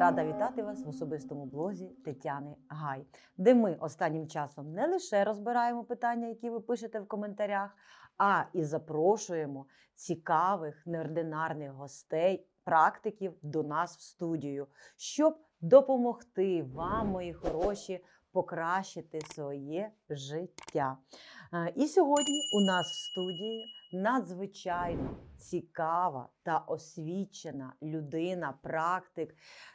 Рада вітати вас в особистому блозі Тетяни Гай, де ми останнім часом не лише розбираємо питання, які ви пишете в коментарях, а і запрошуємо цікавих неординарних гостей, практиків до нас в студію, щоб допомогти вам, мої хороші, покращити своє життя. І сьогодні у нас в студії надзвичайно цікава та освічена людина, практик.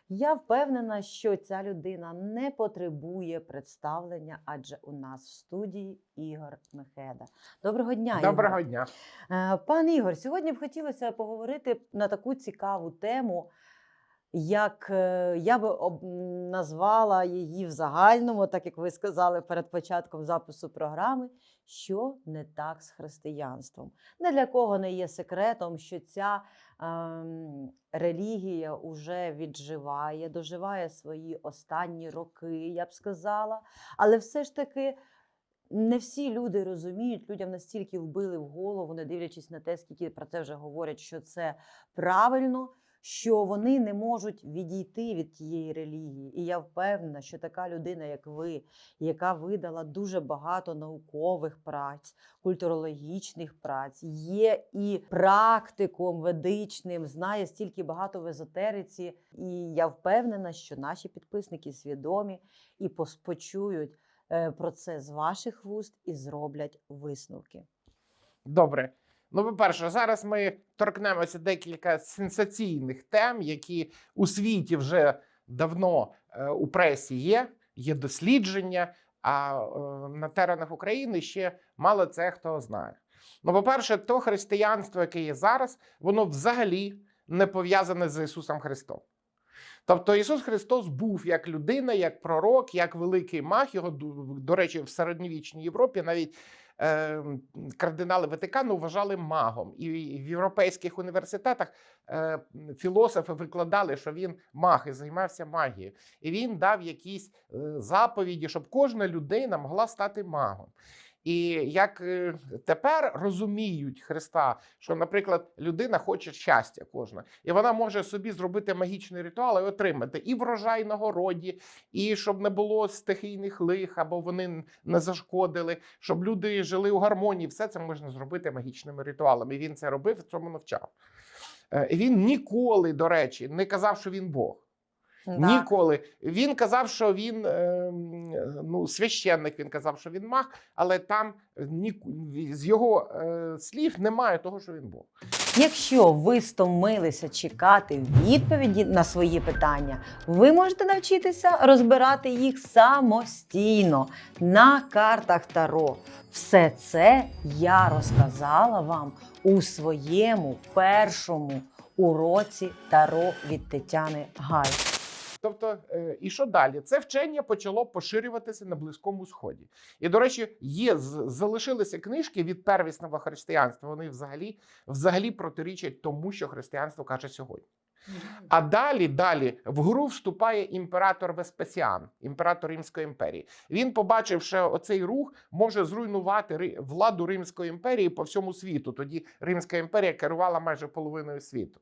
Я впевнена, що ця людина не потребує представлення, адже у нас в студії Ігор Мехеда. Доброго дня, Доброго Ігор. дня. Е, Пан Ігор, сьогодні б хотілося поговорити на таку цікаву тему, як е, я би назвала її в загальному, так як ви сказали перед початком запису програми, що не так з християнством. Не для кого не є секретом, що ця ем, релігія вже відживає, доживає свої останні роки, я б сказала. Але все ж таки не всі люди розуміють, людям настільки вбили в голову, не дивлячись на те, скільки про це вже говорять, що це правильно, що вони не можуть відійти від тієї релігії. І я впевнена, що така людина, як ви, яка видала дуже багато наукових праць, культурологічних праць, є і практиком ведичним, знає стільки багато в езотериці. І я впевнена, що наші підписники свідомі і пос- почують е, про це з ваших вуст і зроблять висновки. Добре. Ну, по-перше, зараз ми торкнемося декілька сенсаційних тем, які у світі вже давно е, у пресі є, є дослідження, а е, на теренах України ще мало це хто знає. Ну, по-перше, то християнство, яке є зараз, воно взагалі не пов'язане з Ісусом Христом. Тобто Ісус Христос був як людина, як пророк, як великий маг. Його, до речі, в середньовічній Європі навіть кардинали Ватикану вважали магом. І в європейських університетах е, філософи викладали, що він маг і займався магією. І він дав якісь е, заповіді, щоб кожна людина могла стати магом. І як е, тепер розуміють Христа, що, наприклад, людина хоче щастя кожна, і вона може собі зробити магічний ритуал і отримати і врожай на городі, і щоб не було стихійних лих, або вони не зашкодили, щоб люди жили у гармонії. Все це можна зробити магічними ритуалами. І він це робив, цьому навчав. Е, Він ніколи, до речі, не казав, що він Бог. Ніколи. Він казав, що він е, ну, священник, він казав, що він маг, але там ні, з його е, слів немає того, що він Бог. Якщо ви стомилися чекати відповіді на свої питання, ви можете навчитися розбирати їх самостійно на картах Таро. Все це я розказала вам у своєму першому уроці Таро від Тетяни Гай. Тобто, е, і що далі? Це вчення почало поширюватися на Близькому Сході. І, до речі, є залишилися книжки від первісного християнства. Вони взагалі, взагалі протирічать тому, що християнство каже сьогодні. А далі, далі в гру вступає імператор Веспасіан, імператор Римської імперії. Він побачив, що оцей рух може зруйнувати владу Римської імперії по всьому світу. Тоді Римська імперія керувала майже половиною світу.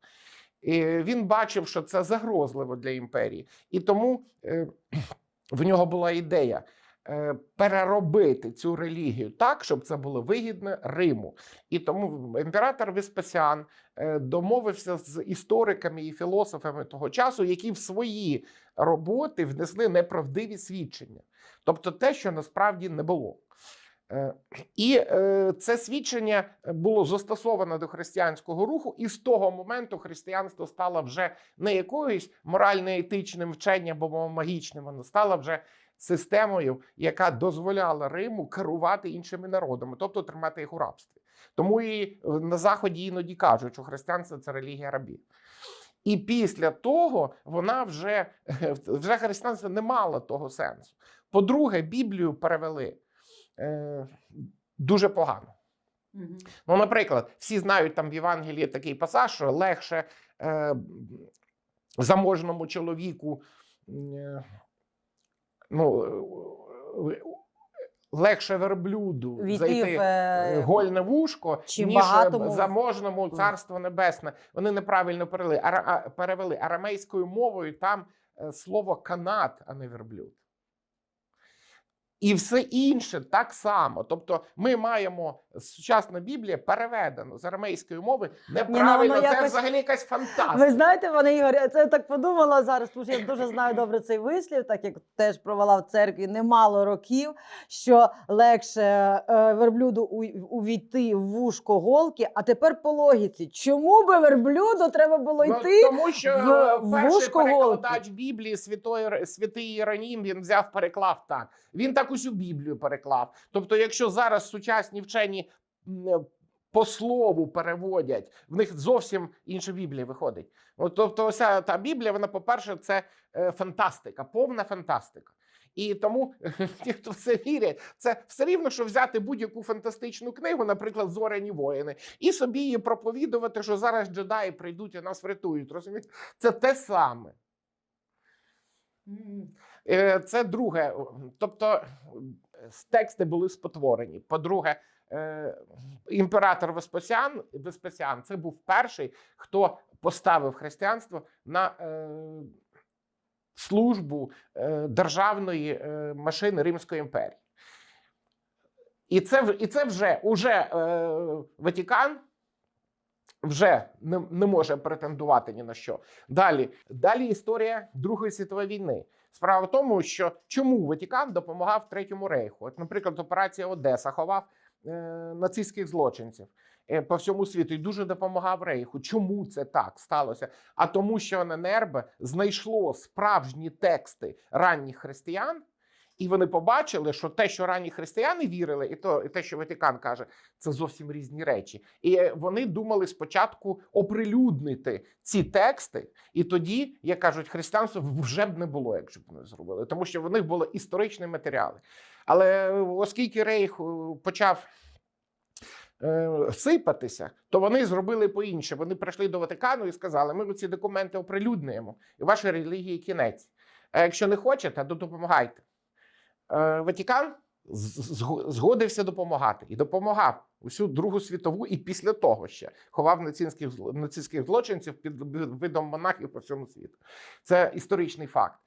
Він бачив, що це загрозливо для імперії, і тому е, в нього була ідея. е, Переробити цю релігію так, щоб це було вигідно Риму, і тому імператор Веспасіан е, домовився з істориками і філософами того часу, які в свої роботи внесли неправдиві свідчення, тобто те, що насправді не було. Е, І е, це свідчення було застосовано до християнського руху, і з того моменту християнство стало вже не якоюсь морально-етичним вченням або магічним, воно стало вже системою, яка дозволяла Риму керувати іншими народами, тобто тримати їх у рабстві. Тому і е, на заході іноді кажуть, що християнство це релігія рабів. І після того вона вже, вже християнство не мало того сенсу. По-друге, Біблію перевели е, дуже погано. Ну, наприклад, всі знають там в Євангелії такий пасаж, що легше е, заможному чоловіку. е, Ну, е, легше верблюду Війти зайти в е, е, гольне вушко, чим ніж багатому- заможному царство небесне. Вони неправильно перевели. Ара, перевели арамейською мовою. Там слово канат, а не верблюд. І все інше так само. Тобто, ми маємо сучасна Біблія переведено з арамейської мови неправильно. воно Це якось- взагалі якась фантастика. Ви знаєте, пане Ігор, я це так подумала зараз, тому що я дуже знаю добре цей вислів, так як теж провела в церкві немало років, що легше е, верблюду у- увійти в вушко голки, а тепер по логіці, чому би верблюду треба було Ну, йти? тому що в- е, перший вушко голки. Біблії, святої, святий Іронім, він взяв, переклав так. Він так усю Біблію переклав. Тобто, якщо зараз сучасні вчені по слову переводять, в них зовсім інша Біблія виходить. От, тобто, вся та Біблія, вона, по-перше, це е, фантастика, повна фантастика. І тому ті, хто в це вірять, це все рівно, що взяти будь-яку фантастичну книгу, наприклад, Зоряні воїни, і собі її проповідувати, що зараз джедаї прийдуть і нас врятують. Розумієте? Це те саме. Е, Це друге. Тобто е, тексти були спотворені. По-друге, е, імператор Веспасіан, Веспасіан це був перший, хто поставив християнство на е, службу е, державної е, машини Римської імперії. І це, і це вже уже е, Ватикан вже не, не може претендувати ні на що. Далі, далі історія Другої світової війни. Справа в тому, що чому Ватикан допомагав Третьому рейху? От, наприклад, операція Одеса ховав е, нацистських злочинців е, по всьому світу і дуже допомагав рейху. Чому це так сталося? А тому, що ННРБ знайшло справжні тексти ранніх християн. І вони побачили, що те, що ранні християни вірили, і то і те, що Ватикан каже, це зовсім різні речі. І е, вони думали спочатку оприлюднити ці тексти, і тоді, як кажуть, християнство вже б не було, якщо б не зробили, тому що в них були історичні матеріали. Але е, оскільки Рейх е, почав. е, Сипатися, то вони зробили по-інше. Вони прийшли до Ватикану і сказали: ми ці документи оприлюднюємо, і вашій релігії кінець. А якщо не хочете, то допомагайте. Ватикан згодився допомагати і допомагав усю Другу світову, і після того ще ховав нацистських нацистських злочинців під видом монахів по всьому світу. Це історичний факт.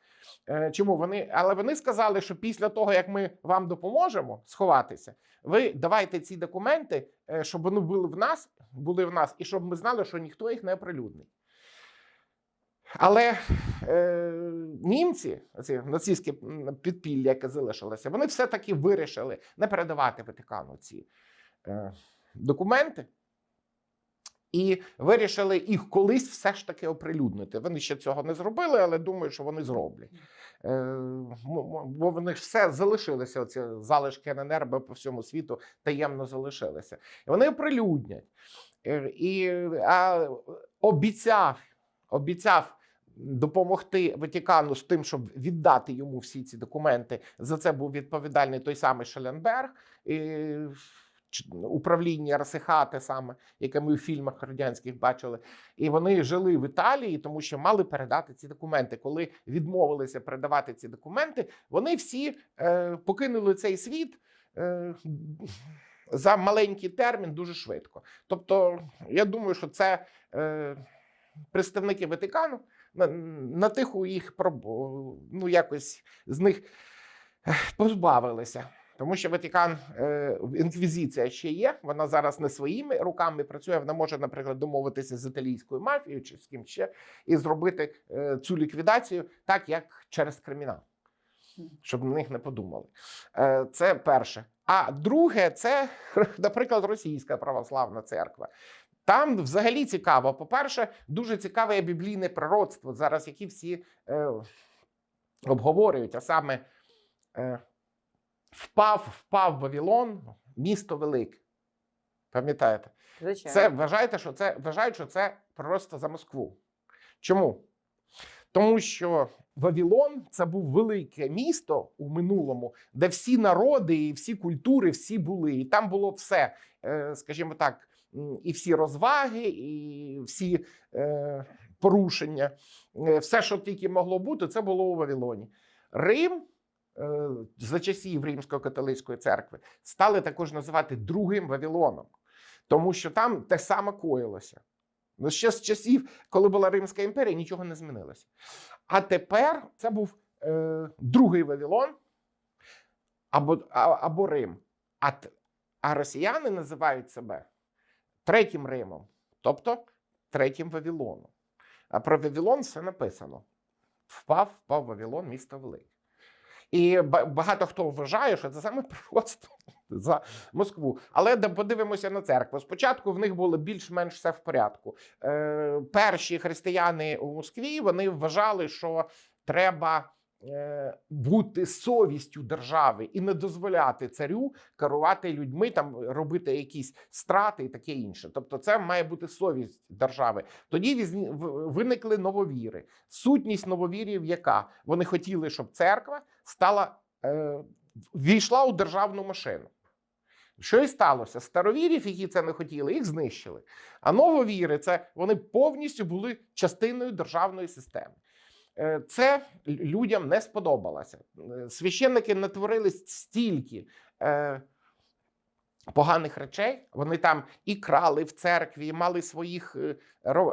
Е, Чому вони? Але вони сказали, що після того, як ми вам допоможемо сховатися, ви давайте ці документи, е, щоб вони були в нас, були в нас, і щоб ми знали, що ніхто їх не оприлюднить. Але е, німці, ці нацистські підпілля, яке залишилося, вони все-таки вирішили не передавати Ватикану ці е, документи. І вирішили їх колись все ж таки оприлюднити. Вони ще цього не зробили, але думаю, що вони зроблять. Е, бо вони ж все залишилися. Оці залишки ННРБ по всьому світу таємно залишилися. І вони оприлюднять. Е, І а, обіцяв, обіцяв допомогти Ватикану з тим, щоб віддати йому всі ці документи. За це був відповідальний той самий Шеленберг. І Управління РСХ, те саме, яке ми в фільмах радянських бачили, і вони жили в Італії, тому що мали передати ці документи. Коли відмовилися передавати ці документи, вони всі е, покинули цей світ е, за маленький термін дуже швидко. Тобто, я думаю, що це е, представники Ватикану на, на тиху їх ну, якось з них позбавилися. Тому що Ватикан, е, інквізиція ще є. Вона зараз не своїми руками працює. Вона може, наприклад, домовитися з італійською мафією чи з ким ще і зробити е, цю ліквідацію так, як через кримінал, щоб на них не подумали. Е, це перше. А друге, це, наприклад, російська православна церква. Там взагалі цікаво. По-перше, дуже цікаве біблійне пророцтво, зараз які всі е, обговорюють, а саме е, впав, впав Вавилон, місто велике. Пам'ятаєте? Звичайно. Це вважаєте, що це вважають, що це просто за Москву. Чому? Тому що Вавилон це був велике місто у минулому, де всі народи, і всі культури, всі були. І там було все, е, скажімо так, і всі розваги, і всі е, порушення, Е, все, що тільки могло бути, це було у Вавилоні. Рим за часів Римсько-католицької церкви стали також називати другим Вавилоном, тому що там те саме коїлося. Ну, ще з часів, коли була Римська імперія, нічого не змінилося. А тепер це був е, другий Вавилон або, а, або Рим. А, а росіяни називають себе третім Римом, тобто третім Вавилоном. А про Вавилон все написано: впав, впав Вавилон, місто велике. І ба- багато хто вважає, що це саме пророцтво за Москву. Але подивимося на церкву. Спочатку в них було більш-менш все в порядку. Е, перші християни у Москві вони вважали, що треба. е, Бути совістю держави і не дозволяти царю керувати людьми, там робити якісь страти і таке інше. Тобто, це має бути совість держави. Тоді виникли нововіри. Сутність нововірів, яка вони хотіли, щоб церква стала е, війшла у державну машину. Що і сталося? Старовірів, які це не хотіли, їх знищили. А нововіри це вони повністю були частиною державної системи. Е, Це людям не сподобалося. Е, Священники натворили стільки е, поганих речей. Вони там і крали в церкві, і мали своїх е,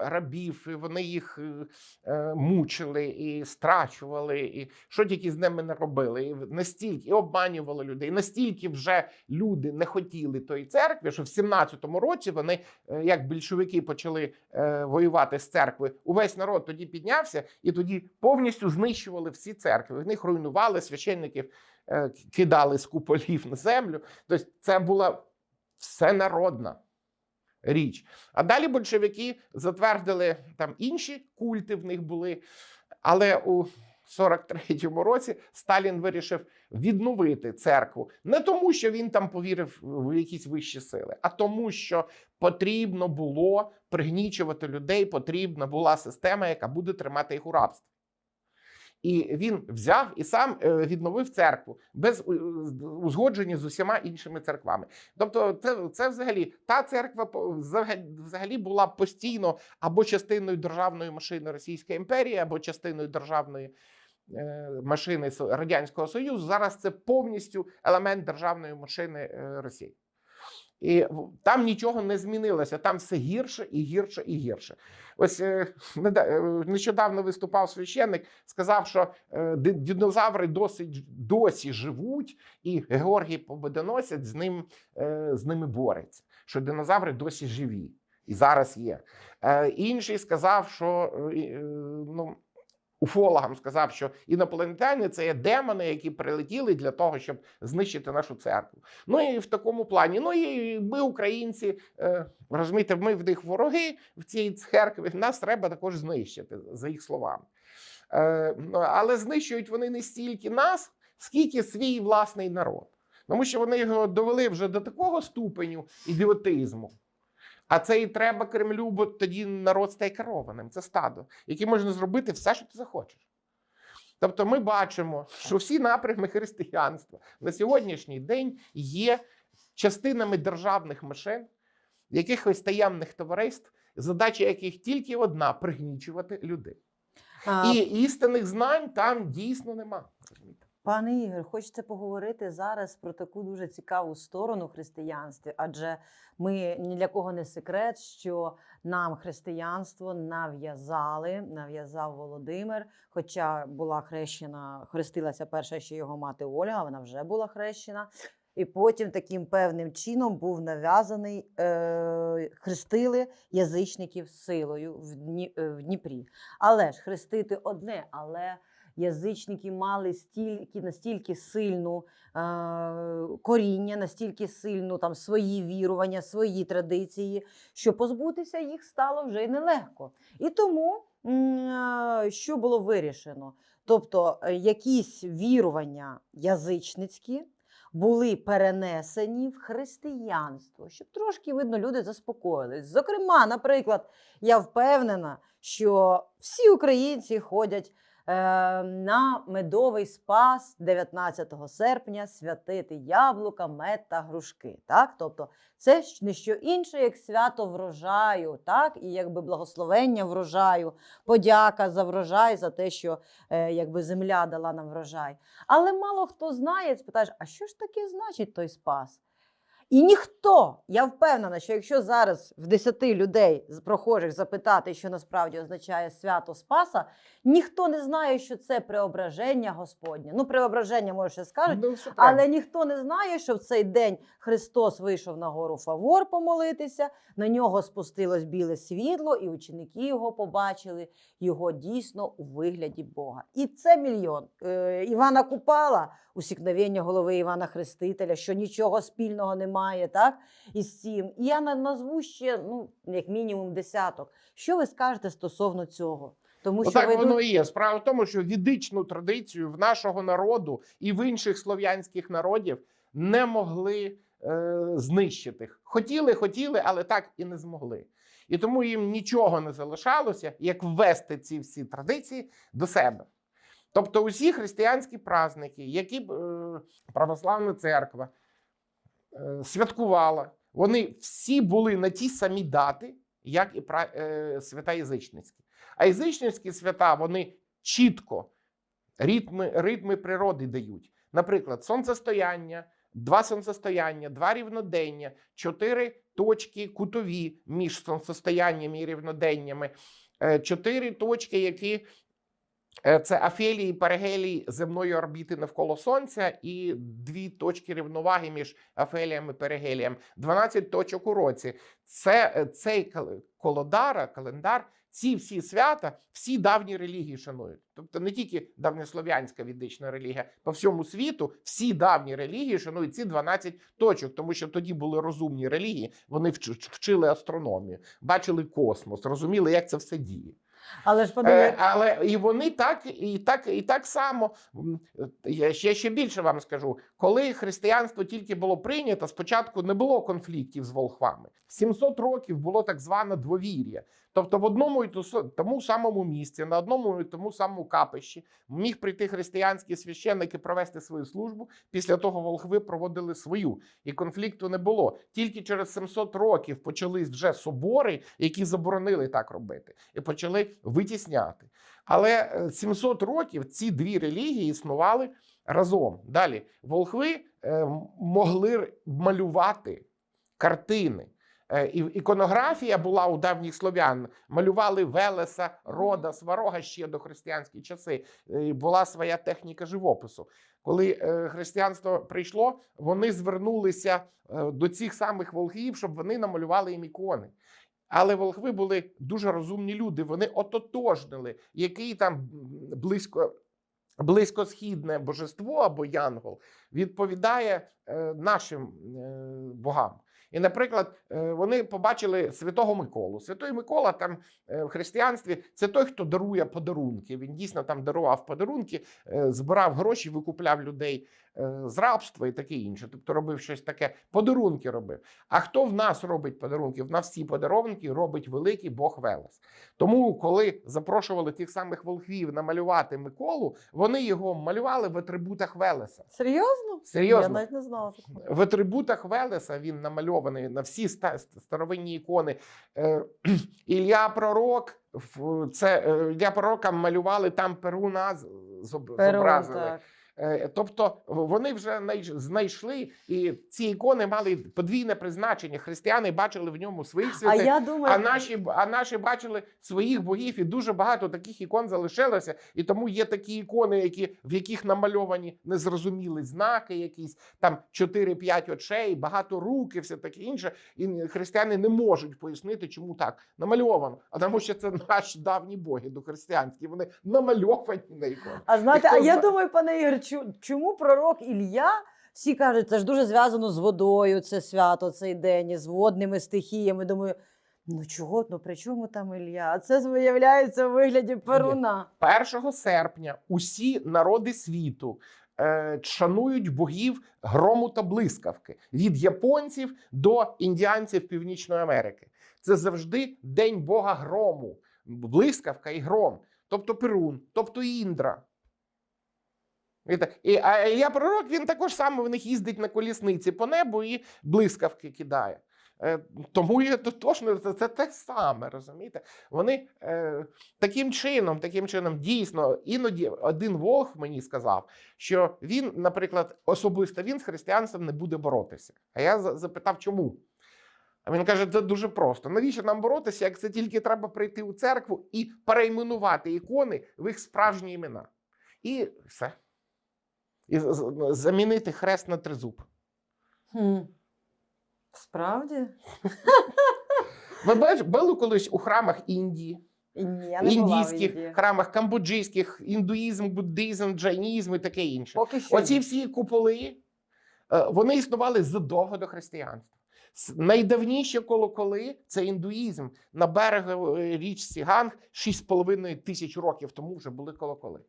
рабів, і вони їх е, е, мучили і страчували, і що тільки з ними не робили. І настільки і обманювали людей. Настільки вже люди не хотіли тої церкви, що в 17-му році вони, як більшовики почали воювати з церкви, увесь народ тоді піднявся і тоді повністю знищували всі церкви. В них руйнували священників, кидали з куполів на землю. Тобто, це була всенародна річ. А далі большевики затвердили там інші культи, в них були. Але у 43-му році Сталін вирішив відновити церкву не тому, що він там повірив в якісь вищі сили, а тому, що потрібно було пригнічувати людей, потрібна була система, яка буде тримати їх у рабстві. І він взяв і сам е, відновив церкву без е, узгодження з усіма іншими церквами. Тобто, це, це взагалі та церква взагалі, була постійно або частиною державної машини Російської імперії, або частиною державної е, машини Радянського Союзу. Зараз це повністю елемент державної машини Росії. І там нічого не змінилося. Там все гірше і гірше і гірше. Ось е, е, нещодавно виступав священник, сказав, що е, динозаври досить досі живуть, і Георгій Победоносець з ним з ними бореться. Що динозаври досі живі і зараз є. Інший сказав, що ну. Уфологам сказав, що інопланетяни це є демони, які прилетіли для того, щоб знищити нашу церкву. Ну і в такому плані. Ну і ми, українці, е, розумієте, ми в них вороги в цій церкві. Нас треба також знищити, за їх словами. Е, ну, але знищують вони не стільки нас, скільки свій власний народ. Тому що вони його довели вже до такого ступеню ідіотизму. А це і треба Кремлю, бо тоді народ стає керованим. Це стадо, яке можна зробити все, що ти захочеш. Тобто ми бачимо, що всі напрями християнства на сьогоднішній день є частинами державних машин, якихось таємних товариств, задача яких тільки одна пригнічувати людей. А, І істинних знань там дійсно нема. Пане Ігор, хочеться поговорити зараз про таку дуже цікаву сторону християнства, адже ми ні для кого не секрет, що нам християнство нав'язали, нав'язав Володимир. Хоча була хрещена, хрестилася перша ще його мати Ольга, вона вже була хрещена. І потім таким певним чином був нав'язаний, е, хрестили язичників силою в, е, Дніпрі. Але ж хрестити одне, але язичники мали стільки настільки сильну е, коріння, настільки сильну там свої вірування, свої традиції, що позбутися їх стало вже й нелегко. І тому е, що було вирішено? Тобто е, якісь вірування язичницькі були перенесені в християнство, щоб трошки видно, люди заспокоїлись. Зокрема, наприклад, я впевнена, що всі українці ходять на медовий спас 19 серпня святити яблука, мед та грушки. Так? Тобто це не що інше, як свято врожаю, так? і якби благословення врожаю, подяка за врожай, за те, що е, якби земля дала нам врожай. Але мало хто знає, спитаєш, а що ж таке значить той спас? І ніхто, я впевнена, що якщо зараз в 10 людей з прохожих запитати, що насправді означає свято Спаса, ніхто не знає, що це преображення Господнє. Ну, преображення, може, ще скажуть, Ну, але ніхто не знає, що в цей день Христос вийшов на гору Фавор помолитися, на нього спустилось біле світло, і ученики його побачили його дійсно у вигляді Бога. І це мільйон. Е, Івана Купала, усікновення голови Івана Хрестителя, що нічого спільного немає, так? Із цим. І я на- назву ще, ну, як мінімум, десяток. Що ви скажете стосовно цього? Тому що Отак ви воно і є. Справа в тому, що відичну традицію в нашого народу і в інших слов'янських народів не могли е, знищити. Хотіли, хотіли, але так і не змогли. І тому їм нічого не залишалося, як ввести ці всі традиції до себе. Тобто, усі християнські праздники, які б, е, православна церква святкувала, вони всі були на ті самі дати, як і е, свята язичницькі. А язичницькі свята вони чітко ритми, ритми природи дають. Наприклад, сонцестояння, два сонцестояння, два рівнодення, чотири точки кутові між сонцестояннями і рівноденнями, е, чотири точки, які е, це афелії і перигелії земної орбіти навколо Сонця, і дві точки рівноваги між афеліями і перигелієм, 12 точок у році. Це е, цей колодара, календар. Ці всі свята, всі давні релігії шанують. Тобто не тільки давньослов'янська відична релігія, по всьому світу всі давні релігії шанують ці 12 точок, тому що тоді були розумні релігії, вони вчили астрономію, бачили космос, розуміли, як це все діє. Але ж Е, подивіться, але і вони так, і так, і так само. е, Я ще, ще більше вам скажу, коли християнство тільки було прийнято, спочатку не було конфліктів з волхвами. 700 років було так зване двовір'я. Тобто, в одному і тому самому місці, на одному і тому самому капищі міг прийти християнські священники провести свою службу. Після того волхви проводили свою, і конфлікту не було. Тільки через 700 років почались вже собори, які заборонили так робити, і почали витісняти. Але е, 700 років ці дві релігії існували разом. Далі волхви е, могли малювати картини. Е, іконографія була у давніх слов'ян. Малювали Велеса, Рода, Сварога ще до християнські часи. Е, Була своя техніка живопису. Коли е, християнство прийшло, вони звернулися до цих самих волхвів, щоб вони намалювали їм ікони. Але волхви були дуже розумні люди. Вони ототожнили, який там близько. Близькосхідне божество або янгол відповідає е, нашим е, богам. І, наприклад, е, вони побачили святого Миколу. Святой Микола там е, в християнстві це той, хто дарує подарунки. Він дійсно там дарував подарунки, е, збирав гроші, викупляв людей з рабства і таке інше. Тобто робив щось таке, подарунки робив. А хто в нас робить подарунки? В нас всі подарунки робить великий Бог Велес. Тому, коли запрошували тих самих волхвів намалювати Миколу, вони його малювали в атрибутах Велеса. серйозно? Я Серйозно, навіть не знала. в атрибутах Велеса він намальований на всі старовинні ікони. Е, Ілля Пророк. Це е, Ілля Пророка малювали там Перуна зобразили. так. Е, Тобто вони вже най- знайшли, і ці ікони мали подвійне призначення. Християни бачили в ньому своїх А я думаю, а наші, а наші бачили своїх богів, і дуже багато таких ікон залишилося. І тому є такі ікони, які, в яких намальовані незрозумілі знаки, якісь там 4-5 очей, багато рук і все таке інше. І християни не можуть пояснити, чому так намальовано. А тому що це наші давні боги дохристиянські. Вони намальовані на іконах. А знаєте, а я зна- думаю, пане Ігор, чому пророк Ілля? Всі кажуть, це ж дуже зв'язано з водою, це свято, цей день, і з водними стихіями. Думаю, ну чого, ну при чому там Ілля? А це виявляється в вигляді Перуна. 1 серпня усі народи світу е, шанують богів грому та блискавки від японців до індіанців Північної Америки. Це завжди день Бога грому, блискавка і гром, тобто Перун, тобто Індра. І, а Ілля Пророк він також саме в них їздить на колісниці по небу і блискавки кидає. Е, Тому є тотожно це, це те саме, розумієте? Вони е, таким чином, таким чином, дійсно, іноді один Волх мені сказав, що він, наприклад, особисто він з християнством не буде боротися. А я запитав, чому? А він каже: це дуже просто. Навіщо нам боротися, як це тільки треба прийти у церкву і перейменувати ікони в їх справжні імена? І все. І замінити хрест на тризуб. Хм. Справді? Ви були колись у храмах Індії, Ні, я не була в індійських Індії. храмах, камбоджійських, індуїзм, буддизм, джайнізм і таке інше. Поки що. Оці ні. всі куполи е, вони існували задовго до християнства. Найдавніші колоколи це індуїзм. На береговій річці Ганг 6,5 тисяч років тому вже були колоколи.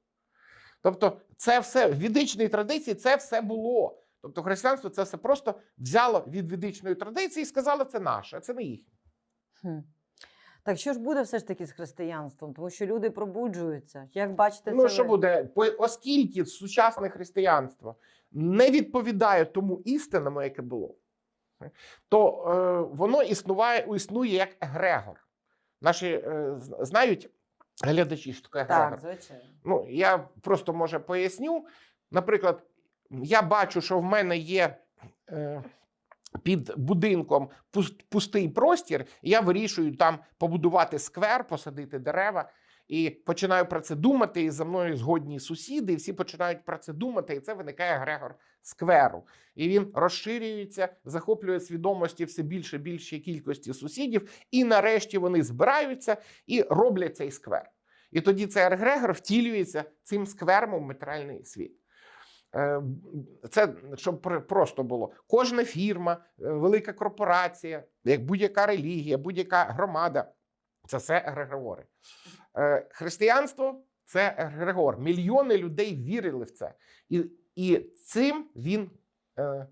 Тобто, це все в ведичній традиції це все було. Тобто, християнство це все просто взяло від ведичної традиції і сказало, це наше, а це не їхнє. Хм. Так що ж буде все ж таки з християнством? Тому що люди пробуджуються. Як бачите, Ну це що ви. буде? Оскільки сучасне християнство не відповідає тому істинному, яке було, то е, воно існує, існує як егрегор. Наші е, знають глядачі, що таке. Так, звичайно. Ну, я просто може поясню. Наприклад, я бачу, що в мене є е, під будинком пус- пустий простір, і я вирішую там побудувати сквер, посадити дерева. І починаю про це думати, і за мною згодні сусіди, і всі починають про це думати, і це виникає Грегор скверу. І він розширюється, захоплює свідомості все більше більшій кількості сусідів, і нарешті вони збираються і роблять цей сквер. І тоді цей егрегор втілюється цим сквером в матеріальний світ. Е, Це щоб просто було. Кожна фірма, е, велика корпорація, як будь-яка релігія, будь-яка громада це все егрегори. Е, Християнство це егрегор. Мільйони людей вірили в це. І, і цим він е,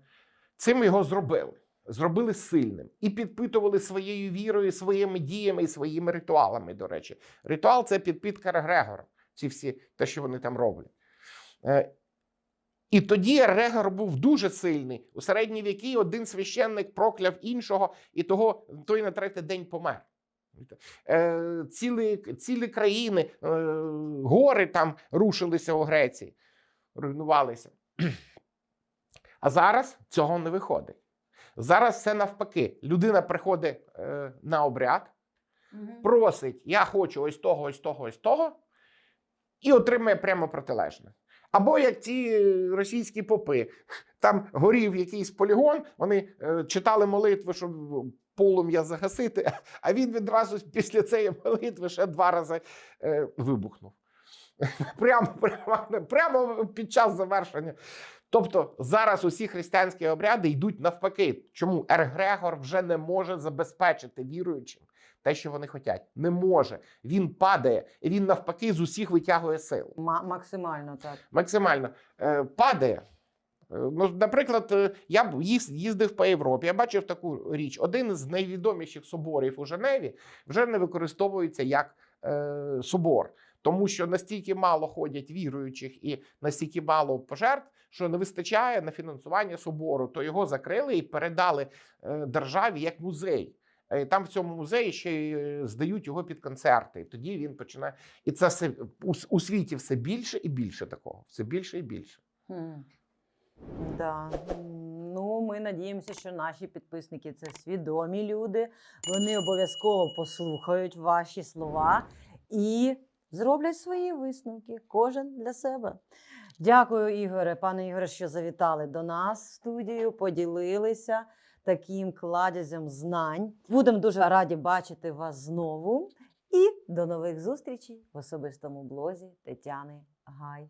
цим його зробили. Зробили сильним і підпитували своєю вірою, своїми діями і своїми ритуалами. До речі, ритуал це підпитка Егрегора. Ці всі те, що вони там роблять. Е, і тоді Егрегор був дуже сильний. У середні віки один священник прокляв іншого, і того той на третій день помер. Е, цілі, цілі країни, е, гори там рушилися у Греції, руйнувалися. А зараз цього не виходить. Зараз все навпаки. Людина приходить е, на обряд, просить: я хочу ось того, ось того, ось того, і отримує прямо протилежне. Або як ті е, російські попи, там горів якийсь полігон, вони читали молитви, щоб полум'я загасити, а він відразу після цієї молитви ще два рази е, вибухнув. Прямо, прямо, прямо під час завершення. Тобто зараз усі християнські обряди йдуть навпаки. Чому Ергрегор вже не може забезпечити віруючим те, що вони хочуть? Не може. Він падає, і він навпаки з усіх витягує силу. Ма- максимально так. Максимально е, падає. Е, Ну, наприклад, е, я б їздив по Європі, я бачив таку річ. Один з найвідоміших соборів у Женеві вже не використовується як е, собор, тому що настільки мало ходять віруючих і настільки мало пожертв, що не вистачає на фінансування собору. То його закрили і передали е, державі як музей. Там в цьому музеї ще й здають його під концерти. Тоді він починає. І це все у світі все більше і більше такого. Все більше і більше. Да. Ну, ми надіємося, що наші підписники це свідомі люди. Вони обов'язково послухають ваші слова і зроблять свої висновки. Кожен для себе. Дякую, Ігоре, пане Ігоре, що завітали до нас в студію, поділилися таким кладязем знань. Будемо дуже раді бачити вас знову. І до нових зустрічей в особистому блозі Тетяни Гай.